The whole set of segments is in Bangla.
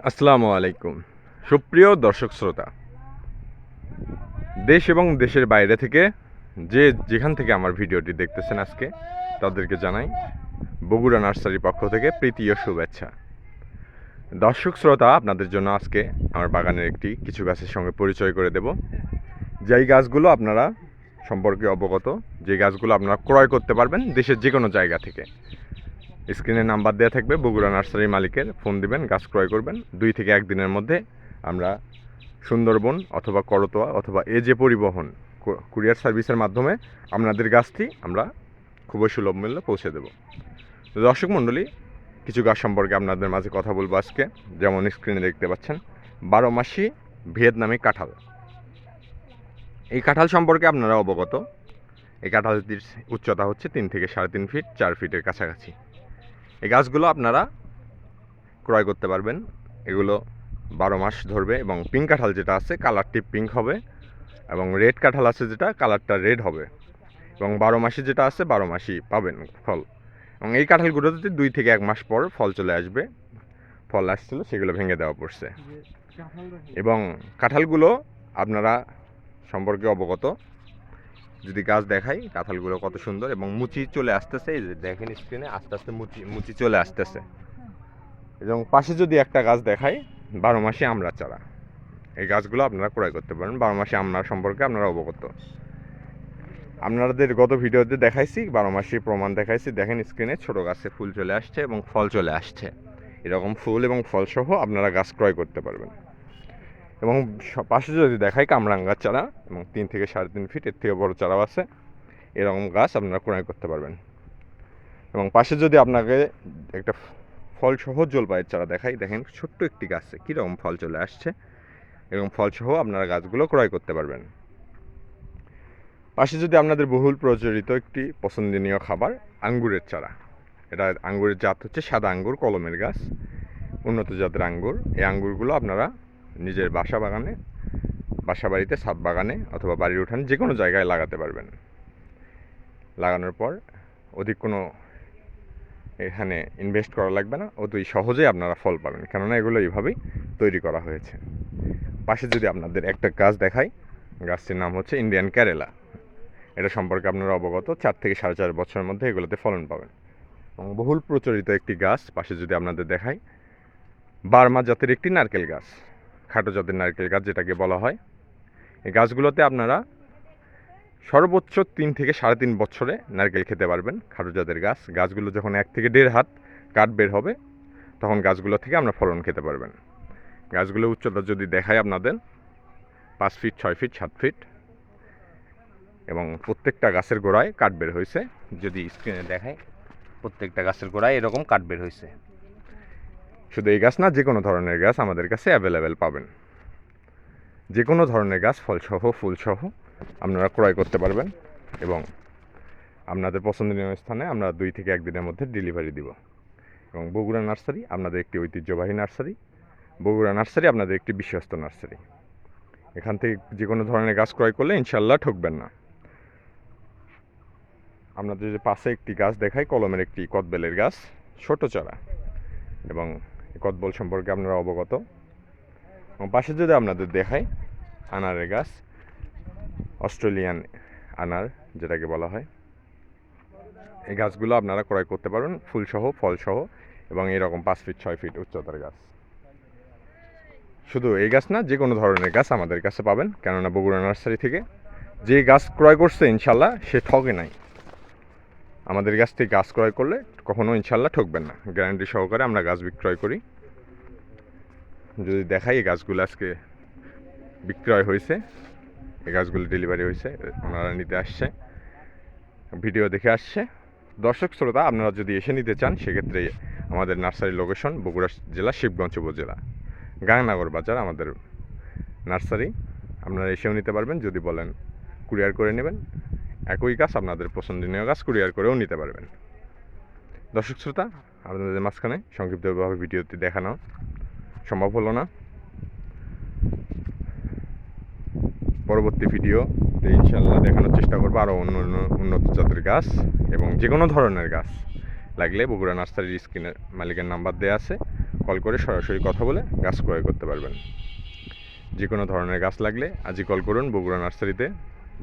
আসসালামু আলাইকুম। সুপ্রিয় দর্শক শ্রোতা, দেশ এবং দেশের বাইরে থেকে যে যেখান থেকে আমার ভিডিওটি দেখতেছেন আজকে, তাদেরকে জানাই বগুড়া নার্সারির পক্ষ থেকে প্রীতি ও শুভেচ্ছা। দর্শক শ্রোতা, আপনাদের জন্য আজকে আমার বাগানের একটি কিছু গাছের সঙ্গে পরিচয় করে দেব। যেই গাছগুলো আপনারা সম্পর্কে অবগত, যে গাছগুলো আপনারা ক্রয় করতে পারবেন দেশের যে কোনো জায়গা থেকে। স্ক্রিনে নাম্বার দেওয়া থাকবে, বগুড়া নার্সারি মালিকের। ফোন দিবেন, গাছ ক্রয় করবেন। দুই থেকে এক দিনের মধ্যে আমরা সুন্দরবন অথবা করতোয়া অথবা এ যে পরিবহন কুরিয়ার সার্ভিসের মাধ্যমে আপনাদের গাছটি আমরা খুবই সুলভ মূল্যে পৌঁছে দেব। দর্শক মণ্ডলী, কিছু গাছ সম্পর্কে আপনাদের মাঝে কথা বলব আজকে। যেমন স্ক্রিনে দেখতে পাচ্ছেন, বারো মাসি ভিয়েতনামি কাঁঠাল। এই কাঁঠাল সম্পর্কে আপনারা অবগত। এই কাঁঠালটির উচ্চতা হচ্ছে তিন থেকে সাড়ে তিন ফিট, চার ফিটের কাছাকাছি। এই গাছগুলো আপনারা ক্রয় করতে পারবেন। এগুলো বারো মাস ধরবে এবং পিঙ্ক কাঁঠাল যেটা আছে কালারটি পিঙ্ক হবে এবং রেড কাঁঠাল আছে যেটা কালারটা রেড হবে। এবং বারো মাসে যেটা আছে, বারো মাসই পাবেন ফল। এবং এই কাঁঠালগুলোতে দুই থেকে এক মাস পর ফল চলে আসবে। ফল আসছিল, সেগুলো ভেঙে দেওয়া পড়ছে। এবং কাঁঠালগুলো আপনারা সম্পর্কে অবগত যদি গাছ দেখাই, কাঁঠালগুলো কত সুন্দর এবং মুচি চলে আসতেছে, এই যে দেখেন স্ক্রিনে আস্তে আস্তে মুচি মুচি চলে আসতেছে। এবং পাশে যদি একটা গাছ দেখাই, বারো মাসে আমরা চারা। এই গাছগুলো আপনারা ক্রয় করতে পারেন, বারো মাসে আমরা সম্পর্কে আপনারা অবগত। আপনাদের গত ভিডিওতে দেখাইছি, বারো মাসে প্রমাণ দেখাইছি, দেখেন স্ক্রিনে ছোট গাছে ফুল চলে আসছে এবং ফল চলে আসছে। এরকম ফুল এবং ফলসহ আপনারা গাছ ক্রয় করতে পারবেন। এবং পাশে যদি দেখাই কামরাঙ্গার চারা, এবং তিন থেকে সাড়ে তিন ফিট এর থেকে বড় চারাও আছে। এরকম গাছ আপনারা ক্রয় করতে পারবেন। এবং পাশে যদি আপনাকে একটা ফল সহ জলপাইয়ের চারা দেখাই, দেখেন ছোট্ট একটি গাছে কীরকম ফল চলে আসছে। এরকম ফল সহ আপনারা গাছগুলো ক্রয় করতে পারবেন। পাশে যদি আপনাদের বহুল প্রচলিত একটি পছন্দনীয় খাবার, আঙ্গুরের চারা। এটা আঙ্গুরের জাত হচ্ছে সাদা আঙ্গুর, কলমের গাছ, উন্নত জাতের আঙ্গুর। এই আঙ্গুরগুলো আপনারা নিজের বাসা বাগানে, বাসা বাড়িতে ছাদ বাগানে অথবা বাড়ির উঠানে যে কোনো জায়গায় লাগাতে পারবেন। লাগানোর পর অধিক কোনো এখানে ইনভেস্ট করা লাগবে না অতই সহজেই আপনারা ফল পাবেন। কেননা এগুলো এইভাবেই তৈরি করা হয়েছে। পাশে যদি আপনাদের একটা গাছ দেখাই, গাছটির নাম হচ্ছে ইন্ডিয়ান ক্যারেলা এটা সম্পর্কে আপনারা অবগত, চার থেকে সাড়ে চার বছরের মধ্যে এগুলোতে ফলন পাবেন। এবং বহুল প্রচলিত একটি গাছ, পাশে যদি আপনাদের দেখাই, বার্মা জাতের একটি নারকেল গাছ। খাটো জাতের নারকেল গাছ যেটাকে বলা হয়। এই গাছগুলোতে আপনারা সর্বোচ্চ তিন থেকে সাড়ে তিন বছরে নারকেল খেতে পারবেন খাটো জাতের গাছ। গাছগুলো যখন এক থেকে দেড় হাত কাঠ বের হবে, তখন গাছগুলো থেকে আমরা ফলন খেতে পারবেন। গাছগুলো উচ্চতা যদি দেখায় আপনাদের, পাঁচ ফিট, ছয় ফিট, সাত ফিট, এবং প্রত্যেকটা গাছের গোড়ায় কাঠ বের হয়েছে। যদি স্ক্রিনে দেখায় প্রত্যেকটা গাছের গোড়ায় এরকম কাঠ বের হয়েছে। শুধু এই গাছ না যে কোনো ধরনের গাছ আমাদের কাছে অ্যাভেলেবেল পাবেন। যে কোনো ধরনের গাছ, ফলসহ, ফুলসহ আপনারা ক্রয় করতে পারবেন এবং আপনাদের পছন্দনীয় স্থানে আমরা দুই থেকে একদিনের মধ্যে ডেলিভারি দিব। এবং বগুড়া নার্সারি আপনাদের একটি ঐতিহ্যবাহী নার্সারি। বগুড়া নার্সারি আপনাদের একটি বিশ্বস্ত নার্সারি। এখান থেকে যে কোনো ধরনের গাছ ক্রয় করলে ইনশাল্লাহ ঠকবেন না। আপনাদের যে পাশে একটি গাছ দেখাই, কলমের একটি কদবেলের গাছ, ছোট চারা এবং কদবল সম্পর্কে আপনারা অবগত। পাশে যদি আপনাদের দেখাই, আনারের গাছ, অস্ট্রেলিয়ান আনার যেটাকে বলা হয়, এই গাছগুলো আপনারা ক্রয় করতে পারবেন, ফুলসহ, ফলসহ, এবং এরকম পাঁচ ফিট, ছয় ফিট উচ্চতার গাছ। শুধু এই গাছ না, যে কোনো ধরনের গাছ আমাদের কাছে পাবেন। কেননা বগুড়া নার্সারি থেকে যে গাছ ক্রয় করছে, ইনশাল্লাহ, সে ঠকে নাই। আমাদের কাছ থেকে গাছ ক্রয় করলে কখনো ইনশাল্লাহ ঠকবেন না। গ্যারান্টি সহকারে আমরা গাছ বিক্রয় করি। যদি দেখাই এই গাছগুলো আজকে বিক্রয় হয়েছে, এই গাছগুলো ডেলিভারি হয়েছে, ওনারা নিতে আসছে, ভিডিও দেখে আসছে। দর্শক শ্রোতা, আপনারা যদি এসে নিতে চান, সেক্ষেত্রে আমাদের নার্সারি লোকেশন বগুড়া জেলা, শিবগঞ্জ উপজেলা। গাংনগর বাজার, আমাদের নার্সারি। আপনারা এসেও নিতে পারবেন, যদি বলেন কুরিয়ার করে নেবেন। একই গাছ আপনাদের পছন্দনীয় গাছ কুরিয়ার করেও নিতে পারবেন। দর্শক শ্রোতা, আপনাদের মাঝখানে সংক্ষিপ্তভাবে ভিডিওটি দেখানো সম্ভব হলো না। পরবর্তী ভিডিও ইনশাল্লাহ দেখানোর চেষ্টা করব আরও অন্য অন্য উন্নত জাতের গাছ এবং যে কোনো ধরনের গাছ। লাগলে বগুড়া নার্সারির স্ক্রিনের মালিকের নাম্বার দেওয়া আছে। কল করে সরাসরি কথা বলে গাছ ক্রয় করতে পারবেন। যে কোনো ধরনের গাছ লাগলে আজই কল করুন বগুড়া নার্সারিতে।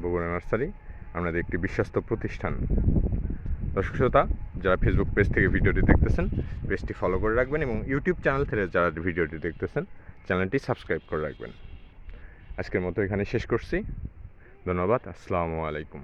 বগুড়া নার্সারি আমাদের একটি বিশ্বস্ত প্রতিষ্ঠান। দর্শক শ্রোতা, যারা ফেসবুক পেজ থেকে ভিডিওটি দেখতেছেন পেজটি ফলো করে রাখবেন এবং ইউটিউব চ্যানেল থেকে যারা ভিডিওটি দেখতেছেন চ্যানেলটি সাবস্ক্রাইব করে রাখবেন। আজকের মতো এখানে শেষ করছি। ধন্যবাদ। আসসালামু আলাইকুম।